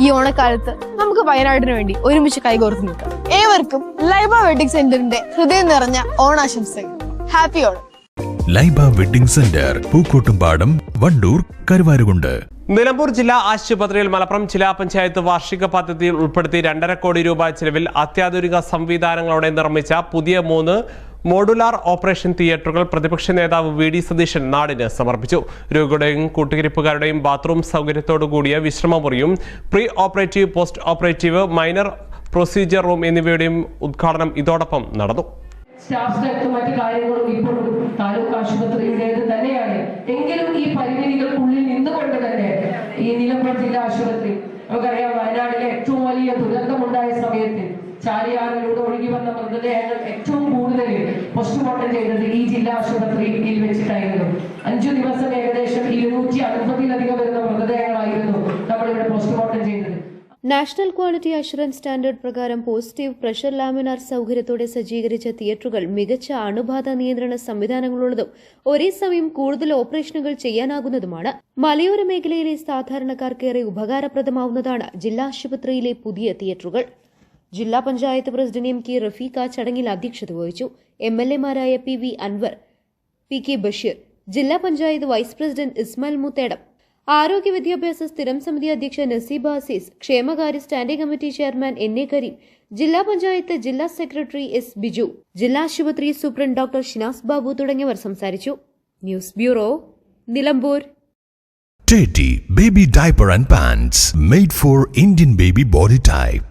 ഈ ഓണക്കാലത്ത് നമുക്ക് വയനാടിന് വേണ്ടി ഒരുമിച്ച് കൈകോർത്ത് നിൽക്കാം. ഏവർക്കും ലൈബ വെഡിങ് സെന്ററിന്റെ ഹൃദയം നിറഞ്ഞ ഓണാശംസകൾ. Happy Onam. Laiba wedding centre Pookkottumpadam Wandoor Karuvarakundu. Nilambur ജില്ലാ ആശുപത്രിയിൽ മലപ്പുറം ജില്ലാ പഞ്ചായത്ത് വാർഷിക പദ്ധതിയിൽ ഉൾപ്പെടുത്തി രണ്ടര കോടി രൂപ ചെലവിൽ അത്യാധുനിക സംവിധാനങ്ങളോടെ നിർമ്മിച്ച പുതിയ മൂന്ന് മോഡുലാർ ഓപ്പറേഷൻ തിയേറ്ററുകൾ പ്രതിപക്ഷ നേതാവ് വി ഡി സതീശൻ നാടിന് സമർപ്പിച്ചു. രോഗികളുടെയും കൂട്ടുകിരിപ്പുകാരുടെയും ബാത്റൂം സൗകര്യത്തോടു കൂടിയ വിശ്രമമുറിയും pre operative post operative minor procedure room എന്നിവയുടെയും ഉദ്ഘാടനം ഇതോടൊപ്പം നടന്നു. സ്റ്റാഫ് സ്ട്രെങ്ത്തും മറ്റു കാര്യങ്ങളും ഇപ്പോഴും താലൂക്ക് ആശുപത്രിയുടേത് തന്നെയാണ്. എങ്കിലും ഈ പരിമിതികൾക്കുള്ളിൽ നിന്നുകൊണ്ട് തന്നെ ഈ നിലമ്പൂർ ജില്ലാ ആശുപത്രി നമുക്കറിയാം വയനാട്ടിലെ ഏറ്റവും വലിയ ദുരന്തമുണ്ടായ സമയത്ത് ചാലിയാറിലൂടെ ഒഴുകി വന്ന മൃതദേഹങ്ങൾ ഏറ്റവും കൂടുതൽ പോസ്റ്റ്മോർട്ടം ചെയ്തത് ഈ ജില്ലാ ആശുപത്രിയിൽ വെച്ചിട്ടായിരുന്നു. അഞ്ചു ദിവസം ഏകദേശം ഇരുന്നൂറ്റി അൻപതിലധികം വരുന്ന മൃതദേഹങ്ങളായിരുന്നു നമ്മളിവിടെ പോസ്റ്റ്മോർട്ടം ചെയ്തത്. നാഷണൽ ക്വാളിറ്റി അഷുറൻസ് സ്റ്റാൻഡേർഡ് പ്രകാരം പോസിറ്റീവ് പ്രഷർ ലാമിനാർ സൗകര്യത്തോടെ സജ്ജീകരിച്ച തിയേറ്ററുകൾ മികച്ച അണുബാധ നിയന്ത്രണ സംവിധാനങ്ങളുള്ളതും ഒരേ സമയം കൂടുതൽ ഓപ്പറേഷനുകൾ ചെയ്യാനാകുന്നതുമാണ്. മലയോര മേഖലയിലെ സാധാരണക്കാർക്കേറെ ഉപകാരപ്രദമാവുന്നതാണ് ജില്ലാ ആശുപത്രിയിലെ പുതിയ തിയേറ്ററുകൾ ജില്ലാ panchayat president M K Rafeeq ചടങ്ങിൽ അധ്യക്ഷത വഹിച്ചു. M L എമാരായ P V Anwar P K Basheer ജില്ലാ പഞ്ചായത്ത് വൈസ് പ്രസിഡന്റ് ഇസ്മായിൽ മുത്തേടം ആരോഗ്യ വിദ്യാഭ്യാസ സ്ഥിരം സമിതി അധ്യക്ഷ നസീബ അസീസ് ക്ഷേമകാര്യ standing committee chairman N A Kareem ജില്ലാ പഞ്ചായത്ത് ജില്ലാ സെക്രട്ടറി എസ് ബിജു ജില്ലാ ആശുപത്രി സൂപ്രണ്ട് ഡോക്ടർ ഷിനാസ് ബാബു തുടങ്ങിയവർ സംസാരിച്ചു. News bureau Nilambur. Teddy Baby Diaper and Pants made for Indian baby body type.